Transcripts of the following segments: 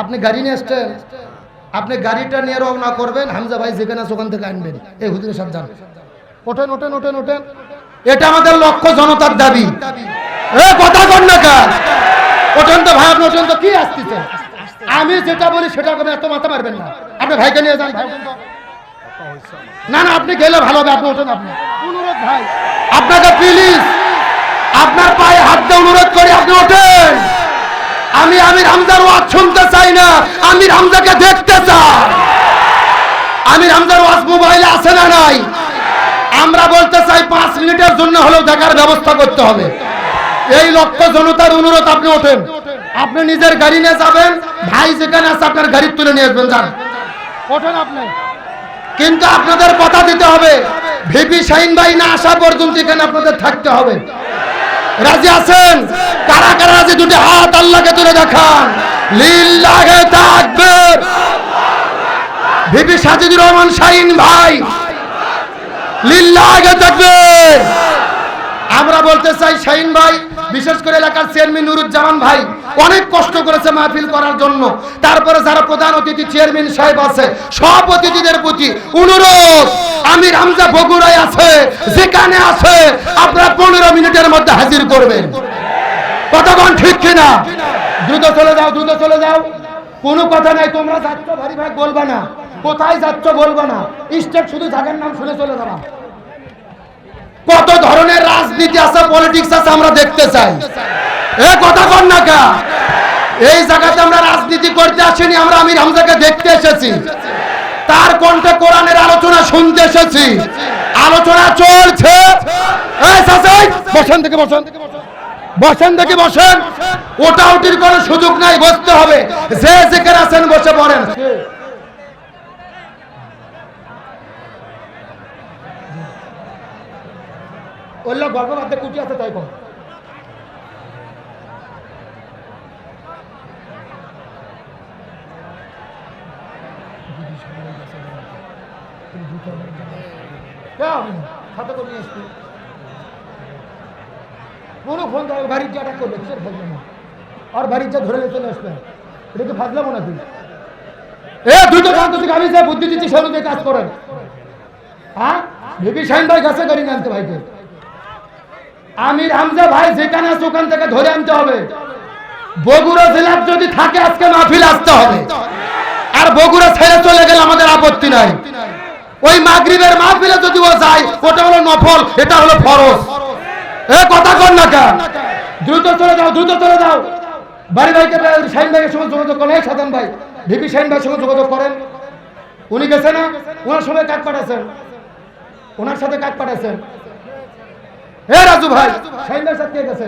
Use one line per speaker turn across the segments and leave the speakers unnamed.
আপনি গাড়ি নিয়ে আসছেন, আপনি গাড়িটা নিয়ে রওনা করবেন, হামজা ভাই যেখানে আছে ওখান থেকে আনবেন। এই হুজুরের সাথে যান ওঠেন ওঠেন ওঠেন ওঠেন। এটা আমাদের লক্ষ্য জনতার দাবি। কথা কর না কাজ ওঠেন তো ভাই ওঠেন তো কি আসতেছেন আমি যেটা বলি সেটা করে এত মাথা মারবেন না। আপনি ভাইকে নিয়ে যান। না না, আপনি গেলে ভালো হবে, আপনি ওঠেন আপনি। অনুরোধ ভাই। আপনাকে প্লিজ আপনার পায়ে হাত দিয়ে অনুরোধ করি, আপনি ওঠেন। আমি আমির হামজার ওয়াজ শুনতে চাই না। আমির হামজাকে দেখতে চাই। আমির হামজার ওয়াজ মোবাইলে আছে না নাই? আমরা বলতে চাই পাঁচ মিনিটের জন্য হলেও দেখার ব্যবস্থা করতে হবে। এই লক্ষ্য জনতার অনুরোধ আপনি ওঠেন। আপনি নিজের গাড়ি নিয়ে যাবেন। ভাই যেখানে আছে আপনার গাড়ি তুলে নিয়ে আসবেন যান। ওঠেন আপনি। কিন্তু আপনাদের কথা দিতে হবে। ভিপি শাহিন ভাই না আসা পর্যন্ত এখানে আপনাদের থাকতে হবে। রাজি আছেন? কারা কারা রাজি? দুটি হাত আল্লাহকে তুলে দেখান লিল্লাহে তাকবীর। ভিপি সাজিদুর রহমান শাহিন ভাই, লিল্লাহে তাকবীর। আমরা বলতে চাই শাহিন ভাই, বিশেষ করে এলাকার চেয়ারম্যান নুরুজ্জামান ভাই, অনেক কষ্ট করেছে মাহফিল করার জন্য। তারপরে যারা প্রধান অতিথি, চেয়ারম্যান সাহেব আছে, সব অতিথিদের প্রতি অনুরোধ আমি হামজা বগুড়ায় আছে, যেখানে আছে, আপনারা পনেরো মিনিটের মধ্যে হাজির করবেন। কতক্ষণ ঠিক কিনা? দ্রুত চলে যাও, দ্রুত চলে যাও। কোনো কথা নাই, তোমরা যাচ্ছ ভারী ভাই বলবা না। কোথায় যাচ্ছ বলবা না। স্টেপ শুধু জায়গার নাম শুনে চলে যাবা। কত ধরনের রাজনীতি আছে পলিটিক্স আছে আমরা দেখতে চাই। এ কথা কর না কা। এই জায়গাতে আমরা রাজনীতি করতে আসিনি, আমরা আমির হামজাকে দেখতে এসেছি। তার কণ্ঠে কোরআনের আলোচনা শুনতে এসেছি। আলোচনা চলছে। এই থেকে বসেন থেকে বসেন বসেন দেখি, বসেন। ওটা ওটির কোনো সুযোগ নাই, বসতে হবে। যে যেখানে আছেন বসে পড়েন। কুটি আছে, তাই কম। খাতা করে নিয়ে আসছি কোনো ফোন দেওয়া বাড়ির যা করবে, কিসের ফোন না আর বাড়ির যা ধরে চলে আসবে। এটা কি ফাজলামো নাকি? এ দুটো শান্ত থেকে আমি যে বুদ্ধি দিচ্ছি কাজ করেন হ্যাঁ? ভাই কাছে গাড়ি ভাইকে। ভাই যেখানে আছে ওখান থেকে ধরে আনতে হবে। বগুড়া জেলার যদি থাকে, আজকে মাহফিল আসতে হবে। আর বগুড়া ছেড়ে চলে গেলে আমাদের আপত্তি নাই। ওই মাগরিবের মাহফিলে যদি ও যায়, ওটা হলো নফল, এটা হলো ফরজ। কথা কর না কেন? দ্রুত চলে যাও, দ্রুত চলে যাও। বাড়ি ভাইকে ভাইয়ের সঙ্গে যোগাযোগ করেন। ভাই, ভিপি ভাইয়ের সঙ্গে যোগাযোগ করেন। উনি গেছে না? ওনার সঙ্গে পাঠাচ্ছেন? ওনার সাথে পাঠাচ্ছেন? হে রাজু ভাই ভাইয়ের সাথে গেছে?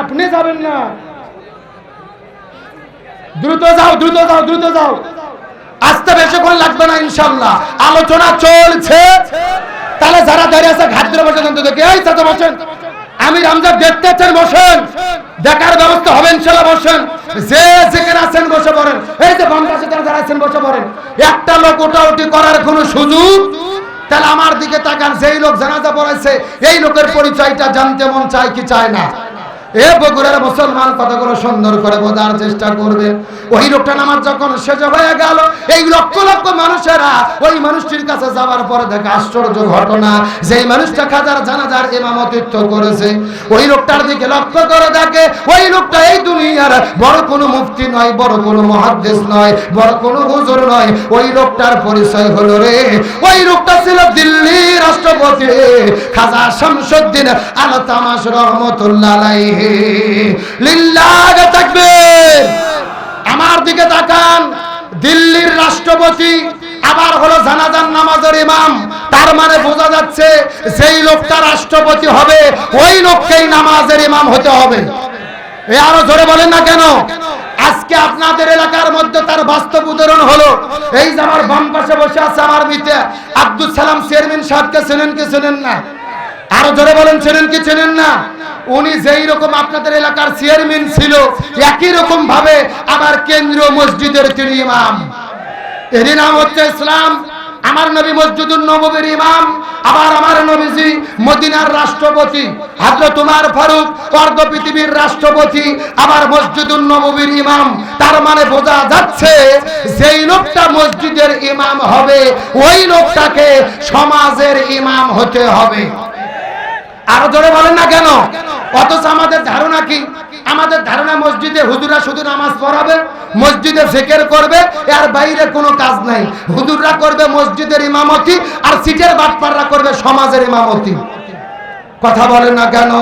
আপনি যাবেন না। দ্রুত যাও দ্রুত যাও দ্রুত যাও। আসতে বেশিক্ষণ লাগবে না ইনশাল্লাহ আলোচনা চলছে। তাহলে যারা দাঁড়িয়ে আছে ঘাট ধরে বসে দেখে, এই চাচা বসেন। আমি রামজাদ দেখতে আছেন বসেন। দেখার ব্যবস্থা হবেন ইনশাল্লাহ বসেন। যে যেখানে আছেন বসে পড়েন। এই যে বাম পাশে যারা যারা আছেন, বসে পড়েন। একটা লোক ওটা ওটাউটি করার কোনো সুযোগ? তাহলে আমার দিকে তাকান, যেই লোক জানাজা পড়াইছে, এই লোকের পরিচয়টা জানতে মন চায় কি চায় না? এ বগুড়ার মুসলমান কতগুলো সুন্দর করে বোঝার চেষ্টা করবে? ওই লোকটা যখন হয়ে গেল, এই লক্ষ লক্ষ মানুষেরা ওই মানুষটির কাছে যাওয়ার পরে দেখে আশ্চর্য ঘটনা মানুষটা খাজার জানাজার ইমামতিত্ব করেছে, ওই লোকটার দিকে লক্ষ্য করে দেখে, ওই লোকটা এই দুনিয়ার বড় কোনো নয়, বড় কোনো নয়, বড় কোনো হুজুর নয়। ওই লোকটার পরিচয় হলো রে, ওই লোকটা ছিল দিল্লি রাষ্ট্রপতি খাজা শামসুদ্দিন আল তামাস রহমতুল্লাহ আমার দিকে তাকান। দিল্লির রাষ্ট্রপতি আবার হলো জানাজান নামাজের ইমাম। তার মানে বোঝা যাচ্ছে যেই লোকটা রাষ্ট্রপতি হবে, ওই লোককেই নামাজের ইমাম হতে হবে। এ আরও জোরে বলেন না কেন? আজকে আপনাদের এলাকার মধ্যে তার বাস্তব উদাহরণ হলো, এই যে আমার বাম পাশে বসে আছে আমার মিতে আব্দুল সালাম চেয়ারম্যান সাহেবকে চেনেন কি চেনেন না? আরও জোরে বলেন, চেনেন কি চেনেন না? উনি যেই রকম আপনাদের এলাকার চেয়ারম্যান ছিল, একই রকম ভাবে আবার কেন্দ্রীয় মসজিদের তিনি ইমাম। এরই নাম হচ্ছে ইসলাম, আমার নবী মসজিদুল নববীর ইমাম, আবার আমার নবীজি মদিনার রাষ্ট্রপতি, হাজরত তোমার ফারুক, অর্ধ পৃথিবীর রাষ্ট্রপতি, আবার মসজিদুল নববীর ইমাম। তার মানে বোঝা যাচ্ছে, যেই লোকটা মসজিদের ইমাম হবে, ওই লোকটাকে সমাজের ইমাম হতে হবে। আরও জোরে বলেন না কেন? অথচ আমাদের ধারণা কি? আমাদের ধারণা মসজিদে হুজুরা শুধু নামাজ পড়াবে, মসজিদে ফিকের করবে আর বাইরে কোনো কাজ নাই। হুজুররা করবে মসজিদের ইমামতি, আর সিটের বাটপাররা করবে সমাজের ইমামতি। কথা বলে না কেন?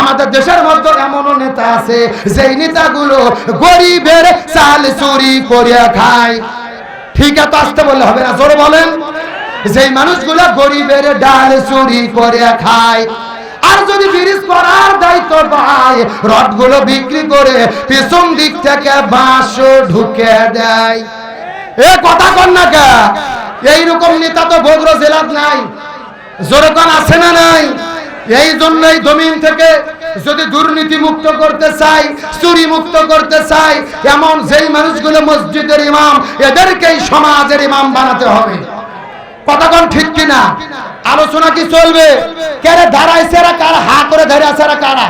আমাদের দেশের মধ্যে এমনও নেতা আছে, যেই নেতাগুলো গরিবের চাল চুরি করে খায়। ঠিক আছে আসতে বললে হবে না, জোরে বলেন। যেই মানুষগুলো গরিবের ডাল চুরি করে খায় আর যদি ব্রিজ করার দায়িত্ব পায়, রডগুলো বিক্রি করে পেছন দিক থেকে বাঁশ ঢুকে দেয়। এ কথা কর না কে? এইরকম নেতা তো বগুড়া জেলার নাই। জোরকান আছে না নাই? এই জন্যই জমিন থেকে যদি দুর্নীতি মুক্ত করতে চাই, চুরি মুক্ত করতে চাই, এমন যেই মানুষগুলো মসজিদের ইমাম, এদেরকেই সমাজের ইমাম বানাতে হবে। কথা কতক্ষণ ঠিক কিনা? আলোচনা কি চলবে? কেরে সেরা কারা? হা করে ধরে আছে কারা?